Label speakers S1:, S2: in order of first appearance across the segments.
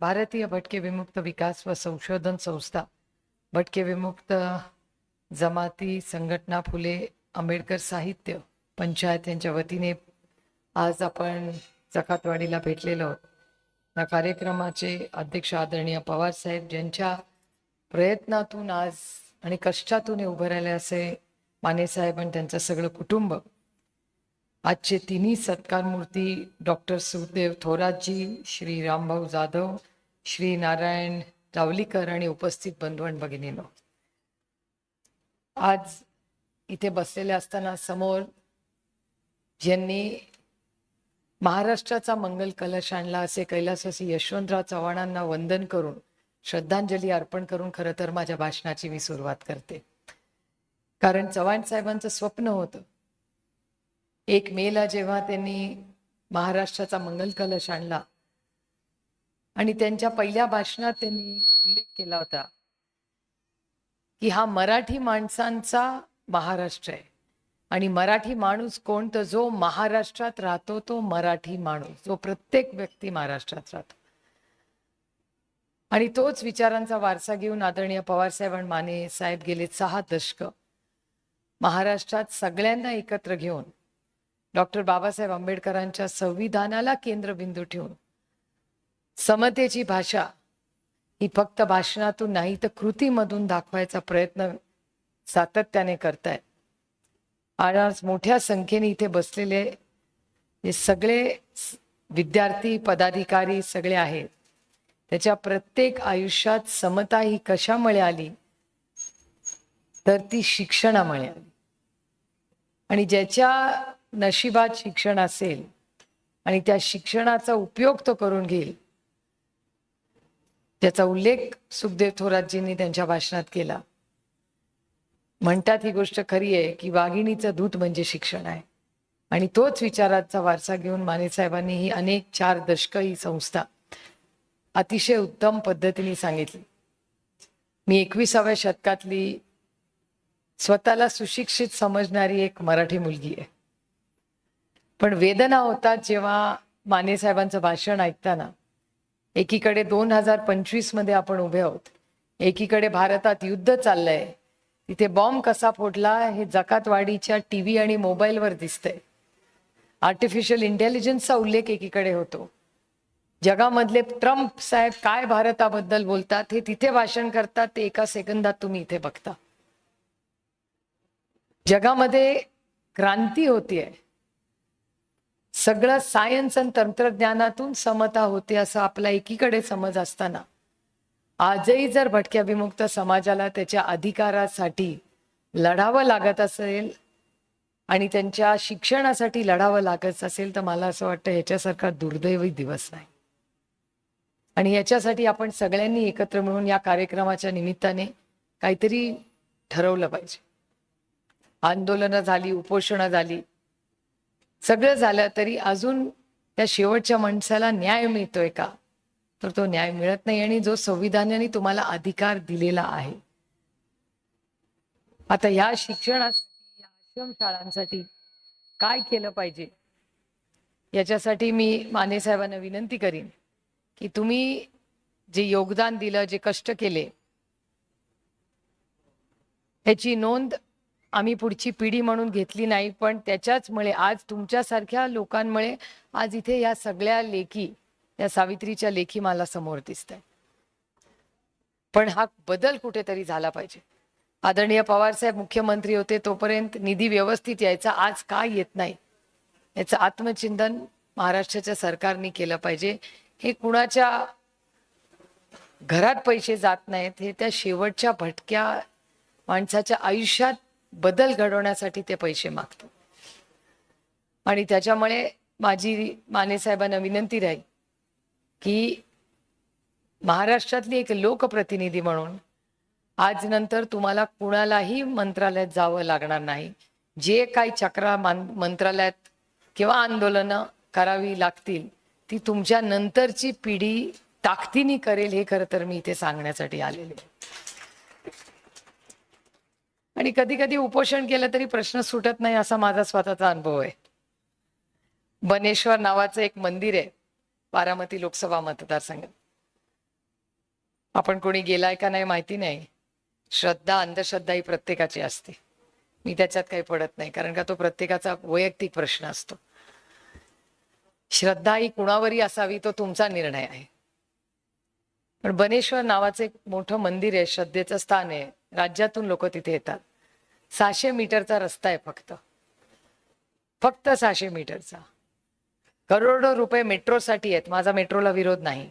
S1: भारतीय भटके विमुक्त विकास व संशोधन संस्था भटके विमुक्त जमाती संघटना फुले आंबेडकर साहित्य पंचायत यांच्या वतीने आज आपण जकातवाडीला भेटलेलो आहोत. या कार्यक्रमाचे अध्यक्ष आदरणीय पवार साहेब ज्यांच्या प्रयत्नातून आज आणि कष्टातून हे उभं राहिले असे माने साहेब आणि त्यांचं सगळं कुटुंब. आजचे तिन्ही सत्कार मूर्ती डॉक्टर सुखदेव थोरातजी श्री रामभाऊ जाधव श्री नारायण रावलीकर आणि उपस्थित बंधू आणि भगिनीनो. आज इथे बसलेले असताना समोर ज्यांनी महाराष्ट्राचा मंगल कलश आणला असे कैलासवासी यशवंतराव चव्हाणांना वंदन करून श्रद्धांजली अर्पण करून खरं तर माझ्या भाषणाची मी सुरुवात करते. कारण चव्हाण साहेबांचं स्वप्न होतं. एक मेला जेव्हा त्यांनी महाराष्ट्राचा मंगल कलश आणला आणि त्यांच्या पहिल्या भाषणात त्यांनी उल्लेख केला होता की हा मराठी माणसांचा महाराष्ट्र आहे. आणि मराठी माणूस कोण तर जो महाराष्ट्रात राहतो तो मराठी माणूस जो प्रत्येक व्यक्ती महाराष्ट्रात राहतो. आणि तोच विचारांचा वारसा घेऊन आदरणीय पवारसाहेब आणि माने साहेब गेले सहा दशक. महाराष्ट्रात सगळ्यांना एकत्र घेऊन डॉक्टर बाबासाहेब आंबेडकरांच्या संविधानाला केंद्रबिंदू ठेवून समतेची भाषा ही फक्त भाषणातून नाही तर कृतीमधून दाखवायचा प्रयत्न सातत्याने करताय आणि आज मोठ्या संख्येने इथे बसलेले जे सगळे विद्यार्थी पदाधिकारी सगळे आहेत. त्याच्या प्रत्येक आयुष्यात समता ही कशामुळे आली? तर ती शिक्षणामुळे आली. आणि ज्याच्या नशिबात शिक्षण असेल आणि त्या शिक्षणाचा उपयोग तो करून घेईल त्याचा उल्लेख सुखदेव थोरातजींनी त्यांच्या भाषणात केला. म्हणतात ही गोष्ट खरी आहे की वाघिणीचं दूध म्हणजे शिक्षण आहे. आणि तोच विचाराचा वारसा घेऊन मानेसाहेबांनी ही अनेक चार दशक ही संस्था अतिशय उत्तम पद्धतीने सांगितली. मी एकविसाव्या शतकातली स्वतःला सुशिक्षित समजणारी एक मराठी मुलगी आहे. पण वेदना होतात जेव्हा माने साहेबांचं भाषण ऐकताना एकीकडे दोन हजार पंचवीसमध्ये आपण उभे आहोत. एकीकडे भारतात युद्ध चाललंय. तिथे बॉम्ब कसा फोडला हे जकातवाडीच्या टीव्ही आणि मोबाईलवर दिसतंय. आर्टिफिशियल इंटेलिजन्सचा उल्लेख एकीकडे होतो. जगामधले ट्रम्प साहेब काय भारताबद्दल बोलतात हे तिथे भाषण करतात ते एका सेकंदात तुम्ही इथे बघता. जगामध्ये क्रांती होतीये. सगळं सायन्स आणि तंत्रज्ञानातून समता होते असं आपला एकीकडे समज असताना. आजही जर भटक्या विमुक्त समाजाला त्याच्या अधिकारासाठी लढावं लागत असेल आणि त्यांच्या शिक्षणासाठी लढावं लागत असेल तर मला असं वाटतं ह्याच्यासारखा दुर्दैवी दिवस नाही. आणि याच्यासाठी आपण सगळ्यांनी एकत्र मिळून या कार्यक्रमाच्या निमित्ताने काहीतरी ठरवलं पाहिजे. आंदोलनं झाली उपोषणं झाली सगळं झालं तरी अजून त्या शेवटच्या माणसाला न्याय मिळतोय का? तर तो न्याय मिळत नाही आणि जो संविधानाने तुम्हाला अधिकार दिलेला आहे. आता या शिक्षणासाठी या आश्रम शाळांसाठी काय केलं पाहिजे? याच्यासाठी मी माने साहेबांना विनंती करीन की तुम्ही जे योगदान दिलं जे कष्ट केले ह्याची नोंद आम्ही पुढची पिढी म्हणून घेतली नाही पण त्याच्याचमुळे आज तुमच्यासारख्या लोकांमुळे आज इथे या सगळ्या लेखी या सावित्रीच्या लेखी मला समोर दिसत आहे पण हा बदल कुठेतरी झाला पाहिजे. आदरणीय पवार साहेब मुख्यमंत्री होते तोपर्यंत निधी व्यवस्थित यायचा आज का येत नाही? याचं आत्मचिंतन महाराष्ट्राच्या सरकारने केलं पाहिजे. हे कुणाच्या घरात पैसे जात नाहीत हे त्या शेवटच्या भटक्या माणसाच्या आयुष्यात बदल घडवण्यासाठी ते पैसे मागतात आणि त्याच्यामुळे माझी माने साहेबांना विनंती राहील की महाराष्ट्रातली एक लोकप्रतिनिधी म्हणून आज नंतर तुम्हाला कुणालाही मंत्रालयात जावं लागणार नाही जे काही चक्रा मान- मंत्रालयात किंवा आंदोलनं करावी लागतील ती तुमच्या नंतरची पिढी ताकदीने करेल हे खरं तर मी इथे सांगण्यासाठी आलेले आहे. आणि कधी कधी उपोषण केलं तरी प्रश्न सुटत नाही असा माझा स्वतःचा अनुभव आहे. बनेश्वर नावाचं एक मंदिर आहे बारामती लोकसभा मतदारसंघात आपण कोणी गेलाय का नाही माहिती नाही. श्रद्धा अंधश्रद्धा ही प्रत्येकाची असते. मी त्याच्यात काही पडत नाही कारण का तो प्रत्येकाचा वैयक्तिक प्रश्न असतो. श्रद्धा ही कुणावरही असावी तो तुमचा निर्णय आहे. पण बनेश्वर नावाचं एक मोठं मंदिर आहे श्रद्धेचं स्थान आहे. राज्यातून लोक तिथे येतात. सहाशे मीटरचा रस्ता आहे फक्त. फक्त सहाशे मीटरचा. करोडो रुपये मेट्रोसाठी आहेत. माझा मेट्रोला विरोध नाही.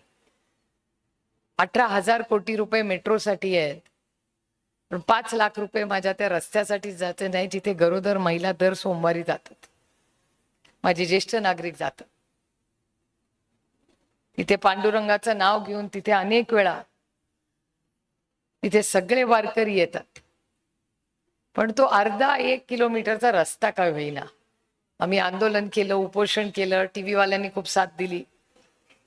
S1: अठरा हजार कोटी रुपये मेट्रोसाठी आहेत. पण पाच लाख रुपये माझ्या त्या रस्त्यासाठी जाते नाही जिथे गरोदर महिला दर सोमवारी जातात. माझे ज्येष्ठ नागरिक जातात. तिथे पांडुरंगाचं नाव घेऊन तिथे अनेक वेळा तिथे सगळे वारकरी येतात. पण तो अर्धा एक किलोमीटरचा रस्ता काय होईना. आम्ही आंदोलन केलं उपोषण केलं टी व्हीवाल्यांनी खूप साथ दिली.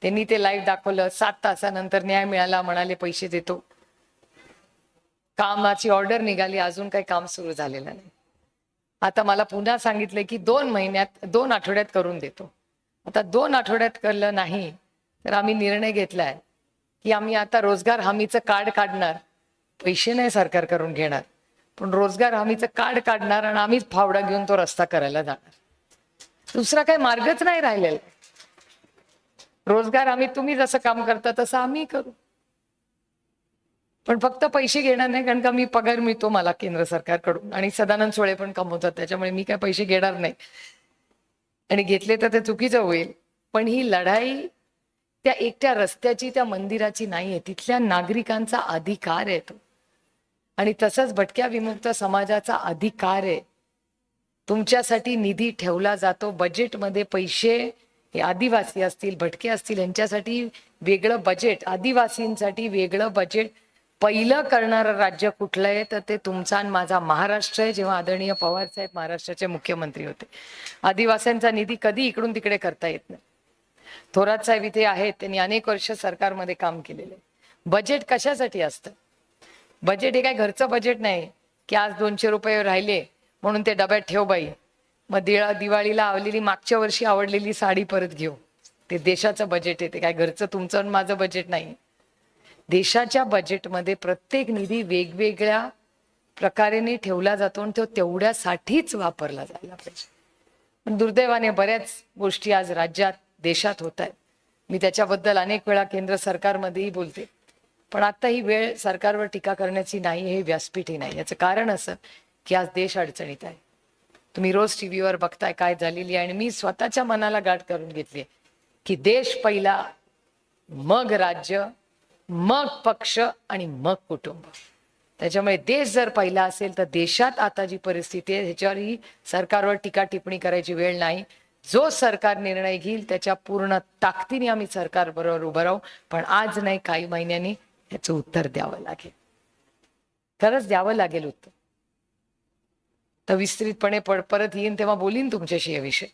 S1: त्यांनी ते लाईव्ह दाखवलं. सात तासानंतर न्याय मिळाला म्हणाले पैसे देतो. कामाची ऑर्डर निघाली अजून काही काम सुरू झालेलं नाही. आता मला पुन्हा सांगितलं की दोन महिन्यात दोन आठवड्यात करून देतो. आता दोन आठवड्यात करलं नाही तर आम्ही निर्णय घेतलाय की आम्ही आता रोजगार हमीचं कार्ड काढणार पैसे नाही सरकार करून घेणार. पण रोजगार हमीचं कार्ड काढणार आणि आम्हीच फावडा घेऊन तो रस्ता करायला जाणार. दुसरा काही मार्गच नाही राहिलेला. रोजगार आम्ही तुम्ही जसं काम करता तसं आम्ही करू. पण फक्त पैसे घेणार नाही कारण का मी पगार मिळतो मला केंद्र सरकारकडून. आणि सदानंद सोळे पण कमवतात त्याच्यामुळे मी काय पैसे घेणार नाही. आणि घेतले तर ते चुकीचं होईल. पण ही लढाई त्या एकट्या रस्त्याची त्या मंदिराची नाही आहे तिथल्या नागरिकांचा अधिकार आहे तो. आणि तसंच भटक्या विमुक्त समाजाचा अधिकार आहे. तुमच्यासाठी निधी ठेवला जातो. बजेटमध्ये पैसे हे आदिवासी असतील भटके असतील यांच्यासाठी वेगळं बजेट आदिवासींसाठी वेगळं बजेट पहिलं करणारं राज्य कुठलं आहे? तर ते तुमचा आणि माझा. महाराष्ट्र आहे. जेव्हा आदरणीय पवार साहेब महाराष्ट्राचे मुख्यमंत्री होते. आदिवासींचा निधी कधी इकडून तिकडे करता येत नाही. थोरात साहेब इथे आहेत. त्यांनी अनेक वर्ष सरकारमध्ये काम केलेले बजेट कशासाठी असतं? बजेट हे काय घरचं बजेट नाही की आज दोनशे रुपये राहिले म्हणून ते डब्यात ठेव बाई. मग दिळा दिवाळीला आवलेली मागच्या वर्षी आवडलेली साडी परत घेऊ. ते देशाचं बजेट आहे ते काय घरचं तुमचं आणि माझं बजेट नाही. देशाच्या बजेटमध्ये प्रत्येक निधी वेगवेगळ्या प्रकारेने ठेवला जातो आणि तो तेवढ्यासाठीच वापरला जायला पाहिजे. पण दुर्दैवाने बऱ्याच गोष्टी आज राज्यात देशात होत आहेत. मी त्याच्याबद्दल अनेक वेळा केंद्र सरकारमध्येही बोलते. पण आता ही वेळ सरकारवर टीका करण्याची नाही हे व्यासपीठही नाही. याचं कारण असं की आज देश अडचणीत आहे. तुम्ही रोज टी व्हीवर बघताय काय झालेली आहे आणि मी स्वतःच्या मनाला गाठ करून घेतली की देश पहिला मग राज्य मग पक्ष आणि मग कुटुंब. त्याच्यामुळे देश जर पहिला असेल तर देशात आता जी परिस्थिती आहे ह्याच्यावरही सरकारवर टीका टिप्पणी करायची वेळ नाही. जो सरकार निर्णय घेईल त्याच्या पूर्ण ताकदीने आम्ही सरकार बरोबर उभं राहू. पण आज नाही काही महिन्यांनी याचं उत्तर द्यावं लागेल. खरंच द्यावं लागेल उत्तर. तर विस्तृतपणे पड परत येईन तेव्हा बोलीन तुमच्याशी याविषयी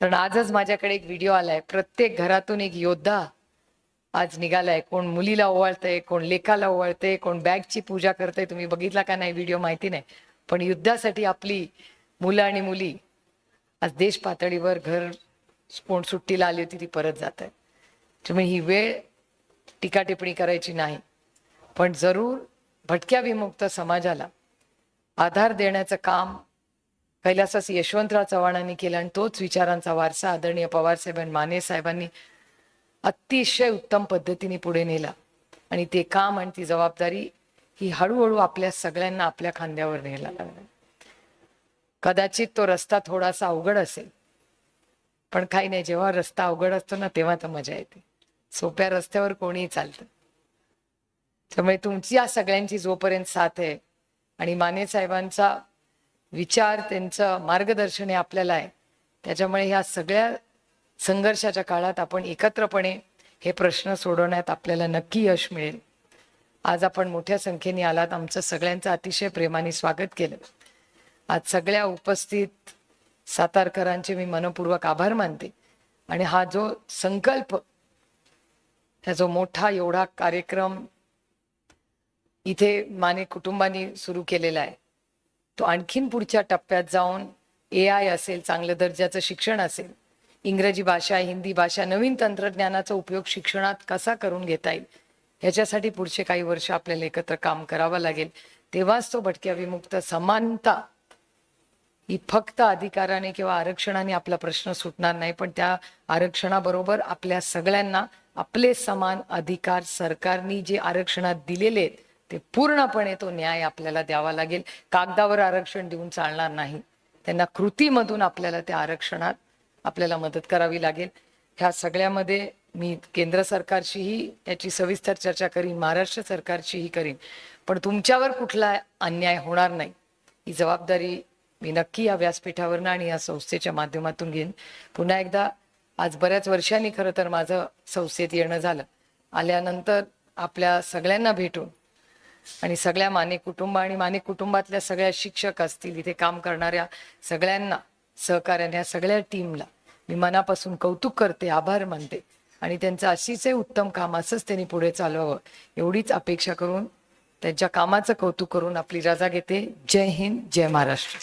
S1: कारण आजच माझ्याकडे एक व्हिडिओ आलाय. प्रत्येक घरातून एक योद्धा आज निघालाय. कोण मुलीला ओवाळतंय कोण लेखाला ओवाळतंय कोण बॅगची पूजा करतंय. तुम्ही बघितला का नाही व्हिडिओ? माहिती नाही. पण युद्धासाठी आपली मुलं आणि मुली आज देश पातळीवर घर कोण सुट्टीला आली होती ती परत जात आहे त्यामुळे ही वेळ टीका टिप्पणी करायची नाही. पण जरूर भटक्या विमुक्त समाजाला आधार देण्याचं काम कैलासास यशवंतराव चव्हाणांनी केलं आणि तोच विचारांचा वारसा आदरणीय पवारसाहेब आणि माने साहेबांनी अतिशय उत्तम पद्धतीने पुढे नेला. आणि ते काम आणि ती जबाबदारी ही हळूहळू आपल्या सगळ्यांना आपल्या खांद्यावर न्यायला लागला. कदाचित तो रस्ता थोडासा अवघड असेल. पण काही नाही जेव्हा रस्ता अवघड असतो ना तेव्हा तर मजा येते. सोप्या रस्त्यावर कोणीही चालतं. त्यामुळे तुमची या सगळ्यांची जोपर्यंत साथ आहे आणि माने साहेबांचा विचार त्यांचं मार्गदर्शन हे आपल्याला आहे त्याच्यामुळे ह्या सगळ्या संघर्षाच्या काळात आपण एकत्रपणे हे प्रश्न सोडवण्यात आपल्याला नक्की यश मिळेल. आज आपण मोठ्या संख्येने आलात आमचं सगळ्यांचं अतिशय प्रेमाने स्वागत केलं. आज सगळ्या उपस्थित सातारकरांचे मी मनपूर्वक आभार मानते. आणि हा जो संकल्प हा जो मोठा एवढा कार्यक्रम इथे माने कुटुंबानी सुरू केलेला आहे तो आणखीन पुढच्या टप्प्यात जाऊन ए आय असेल चांगल्या दर्जाचं शिक्षण असेल इंग्रजी भाषा हिंदी भाषा नवीन तंत्रज्ञानाचा उपयोग शिक्षणात कसा करून घेता येईल ह्याच्यासाठी पुढचे काही वर्ष आपल्याला एकत्र काम करावं लागेल. तेव्हाच तो भटक्या विमुक्त समानता ही फक्त अधिकाराने किंवा आरक्षणाने आपला प्रश्न सुटणार नाही पण त्या आरक्षणाबरोबर आपल्या सगळ्यांना आपले समान अधिकार सरकारनी जे आरक्षणात दिलेले आहेत ते पूर्णपणे तो न्याय आपल्याला द्यावा लागेल. कागदावर आरक्षण देऊन चालणार नाही. त्यांना कृतीमधून आपल्याला त्या आरक्षणात आपल्याला मदत करावी लागेल. ह्या सगळ्यामध्ये मी केंद्र सरकारशीही याची सविस्तर चर्चा करीन महाराष्ट्र सरकारशीही करीन. पण तुमच्यावर कुठला अन्याय होणार नाही. ही जबाबदारी मी नक्की या व्यासपीठावरनं आणि या संस्थेच्या माध्यमातून घेईन. पुन्हा एकदा आज बऱ्याच वर्षांनी खरं तर माझं संस्थेत येणं झालं. आल्यानंतर आपल्या सगळ्यांना भेटून आणि सगळ्या माने कुटुंब आणि माने कुटुंबातल्या सगळ्या शिक्षक असतील इथे काम करणाऱ्या सगळ्यांना सहकार्याने ह्या सगळ्या टीमला मी मनापासून कौतुक करते आभार मानते आणि त्यांचं अशीच उत्तम काम असंच त्यांनी पुढे चालवावं एवढीच अपेक्षा करून त्यांच्या कामाचं कौतुक करून आपली रजा घेते. जय हिंद जय महाराष्ट्र.